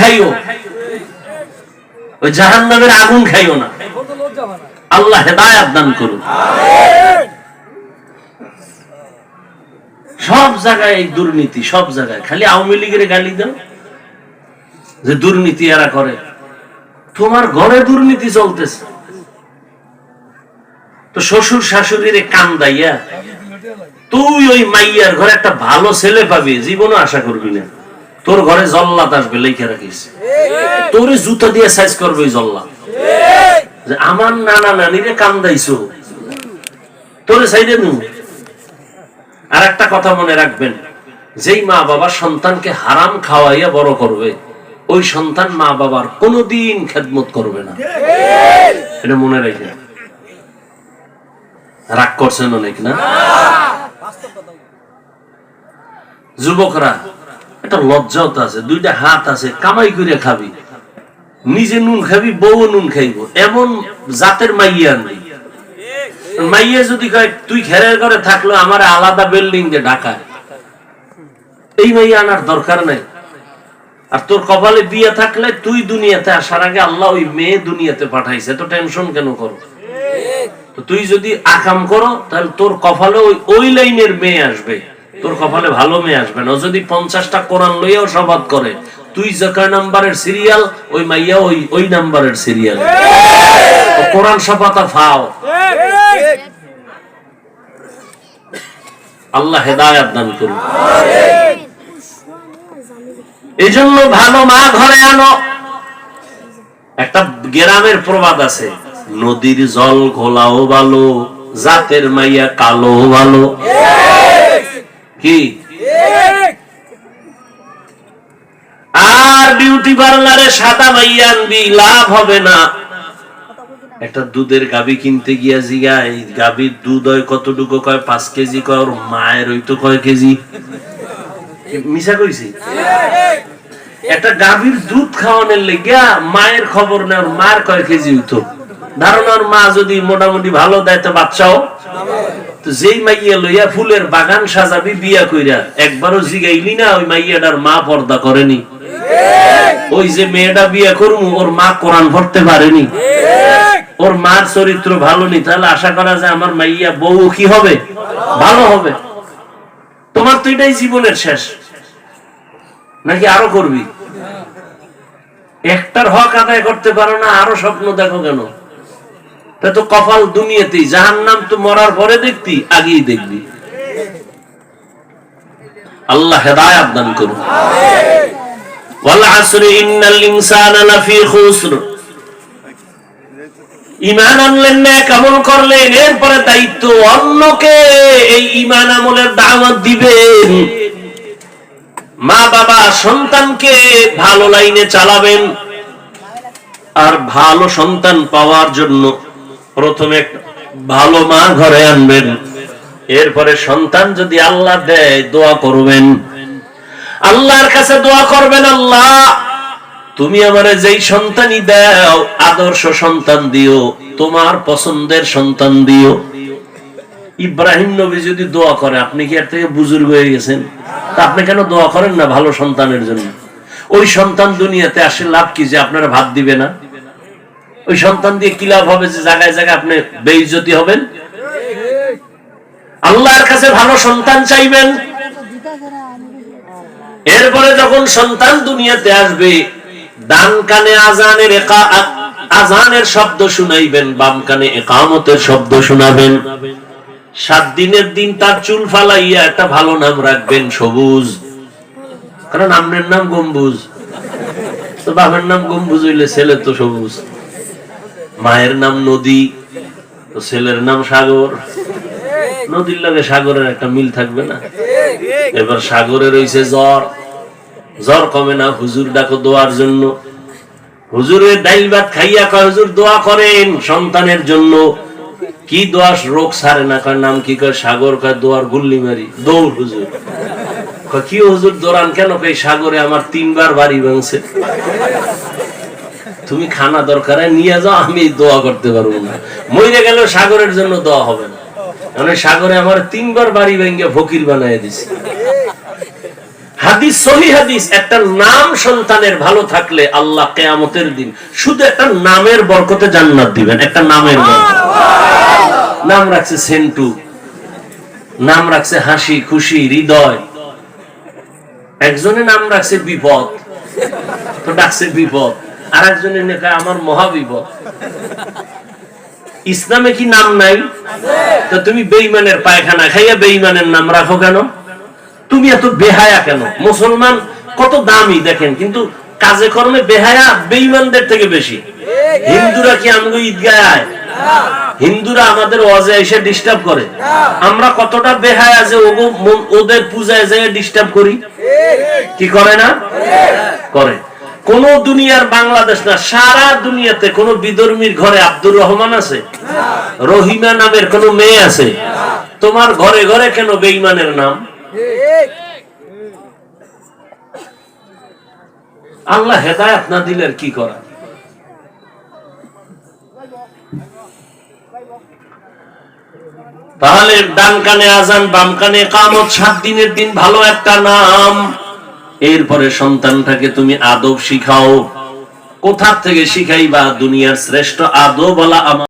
খাইও। ওই জাহান নামের আগুন খাইও না। আল্লাহ হেদায়াত দান করুন সব জায়গায় দুর্নীতি, সব জায়গায়। খালি আওয়ামী লীগের গালি যে দুর্নীতি এরা করে। তোমার ঘরে দুর্নীতি চলতেছে। তো শ্বশুর শাশুড়ির কান দাইয়া, তুই ওই মাইয়ার ঘরে একটা ভালো ছেলে পাবি, জীবনও আশা করবি না। তোর ঘরে জল্লাদ আসবে লেখে রাখিস। তোর জুতা দিয়ে সাইজ করবে জল্লাদ। আমার নানা নানিরে কান্দাইছো। তোরে সাইডে নু আর একটা কথা মনে রাখবেন যেই মা বাবা সন্তানকে হারাম খাওয়াইয়া বড় করবে ওই সন্তান মা বাবার কোনোদিন খেদমত করবে না। এটা মনে রেখে রাগ করছেন অনেক না। যুবকরা একটা লজ্জাও তো আছে, দুইটা হাত আছে, কামাই করে খাবি। নিজে নুন খাবি বউ নুন খাইব। এমন জাতের মাইয়া নেই। মাইয়া যদি কয়, তুই ঘেরের ঘরে থাকল, আমার আলাদা বিল্ডিং যে ঢাকায় এই মাইয়া আনার দরকার নাই। আর তোর কপালে বিয়ে থাকলে তুই দুনিয়াতে আসার আগে আল্লাহ ওই মেয়ে দুনিয়াতে পাঠাইছে। তো টেনশন কেন করো? তুই যদি আকাম করো, তাহলে তোর কপালে ওই ওই লাইনের মেয়ে আসবে। তোর কপালে ভালো মেয়ে আসবে না। যদি পঞ্চাশটা কোরআন লইয়াও সবাদ করে, তুই কয় নাম্বারের সিরিয়াল ওই মাইয়া ওই ওই নাম্বারের সিরিয়াল কোরআন সপাতা ফাও। আল্লাহ হেদায়াত দান করুন। এই জন্য ভালো মা ঘরে আনো। একটা গ্রামের প্রবাদ আছে, নদীর জল ঘোলাও ভালো, জাতের মাইয়া কালো ভালো। কি? আর বিউটি পার্লারে সাদা মাইয়া আনবি, লাভ হবে না। একটা দুধের গাবি কিনতে গিয়া গাবির দুধ হয় কতটুকু কয়? পাঁচ কেজি কয়, ওর মায়ের ওই তো কয় কেজি। মিশা কইছি? একটা গাভীর দুধ খাওয়ানোর লেগিয়া মায়ের খবর নেওয়ার মার কয় কেজি হইতো। ধারণার মা যদি মোটামুটি ভালো দেয়, তো বাচ্চাও। যেই মাইয়া লইয়া ফুলের বাগান সাজাবি বিয়া কইরা, একবারও জিগাইলি না ওই মাইয়াটার মা পর্দা করেনি। ওই যে মেয়েটা বিয়া করব ওর মা কোরআন পারেনি। ওর মার চরিত্র ভালো নি তাহলে আশা করা যায় আমার মাইয়া বউ কি হবে? ভালো হবে। তোমার তো এটাই জীবনের শেষ। নাকি আরও করবি? একটার হক আদায় করতে পারো না, আরও স্বপ্ন দেখো কেন? তা তো কপাল দুনিয়াতেই জাহান নাম তো মরার পরে দেখতি আগেই দেখবি। আল্লাহ হেদায়াত দান করুন। এরপরে দায়িত্ব অন্যকে, এই ইমান আমলের দিবেন। মা বাবা সন্তানকে ভালো লাইনে চালাবেন। আর ভালো সন্তান পাওয়ার জন্য প্রথমে ভালো মা ঘরে আনবেন। এরপরে সন্তান যদি আল্লাহ দেয়, দোয়া করবেন। আল্লাহর কাছে দোয়া করবেন, আল্লাহ, তুমি আমারে যেই সন্তানই দাও, আদর্শ সন্তান দিও, তোমার পছন্দের সন্তান দিও। ইব্রাহিম নবী যদি দোয়া করে, আপনি কি এর থেকে বুজুর্গ হয়ে গেছেন? তা আপনি কেন দোয়া করেন না ভালো সন্তানের জন্য? ওই সন্তান দুনিয়াতে আসে লাভ কি যে আপনারা ভাত দিবে না? ওই সন্তান দিয়ে কি লাভ হবে যে জায়গায় জায়গায় আপনি বেইজ্জতি হবেন? আল্লাহর কাছে ভালো সন্তান চাইবেন। এরপরে যখন সন্তান দুনিয়াতে আসবে, ডান কানে আজানের একা- আজানের শব্দ শুনাইবেন, বাম কানে একামতের শব্দ শোনাবেন। সাত দিনের দিন তার চুল ফালাইয়া একটা ভালো নাম রাখবেন, সবুজ। কারণ আপনার নাম গম্বুজ। তো বাবার নাম গম্বুজ হইলে ছেলে তো সবুজ। মায়ের নাম নদী ছেলের নাম সাগর। নদীর লাগে সাগরের একটা মিল থাকবে না। এবার সাগরে রয়েছে জ্বর। জ্বর কমে না, হুজুর ডাকো দোয়ার জন্য। হুজুরের ডাইল ভাত খাইয়া কয়, হুজুর, দোয়া করেন সন্তানের জন্য। কি দোয়া, রোগ সারে না কার নাম কি কয়, সাগর কয়, দোয়ার গুল্লি মারি। দৌড়, হুজুর। কি হুজুর, দৌড়ান কেন? কই সাগরে আমার তিনবার বাড়ি ভাঙছে। তুমি খানা দরকার নিয়ে যাও, আমি দোয়া করতে পারব না। মরে গেল সাগরের জন্য দোয়া হবে না। মানে সাগরে আমার তিনবার বাড়ি ভেঙে ফকির বানাই দিছে। হাদিস, সহি হাদিস, একটা নাম সন্তানের ভালো থাকলে আল্লাহ কেয়ামতের দিন শুধু একটা নামের বরকতে জান্নাত দিবেন, একটা নামের নাম রাখছে সেন্টু, নাম রাখছে হাসি, খুশি, হৃদয়। একজনে নাম রাখছে বিপদ, তো ডাকছে বিপদ। আর একজনের লেখা আমার মহা বিপদ ইসলামে কি নাম নাই? তো তুমি বেইমানের পায়খানা খাইয়া বেইমানের নাম রাখো কেন? তুমি এত বেহায়া কেন? মুসলমান কত দামি দেখেন কিন্তু কাজে কর্মে বেহায়া বেইমানদের থেকে বেশি। হিন্দুরা কি আমগো ঈদগায় আয়? হিন্দুরা আমাদের ওয়াজে এসে ডিস্টার্ব করে। আমরা কতটা বেহায়া যে ওদের পূজায় যেয়ে ডিস্টার্ব করি? কি করে না? করে। কোন দুনিয়ার বাংলাদেশ না, সারা দুনিয়াতে কোন বিধর্মীর ঘরে আব্দুর রহমান আছে? রহিমা নামের কোন মেয়ে আছে? তোমার ঘরে ঘরে কেন বেইমানের নাম? আল্লাহ হেদায়ত না দিলে আর কি করা? তাহলে ডান কানে আজান, বাম কানে কামত সাত দিনের দিন ভালো একটা নাম। এরপরে সন্তানটাকে তুমি আদব শিখাও। কোথা থেকে শিখাইবা? দুনিয়ার শ্রেষ্ঠ আদব বলা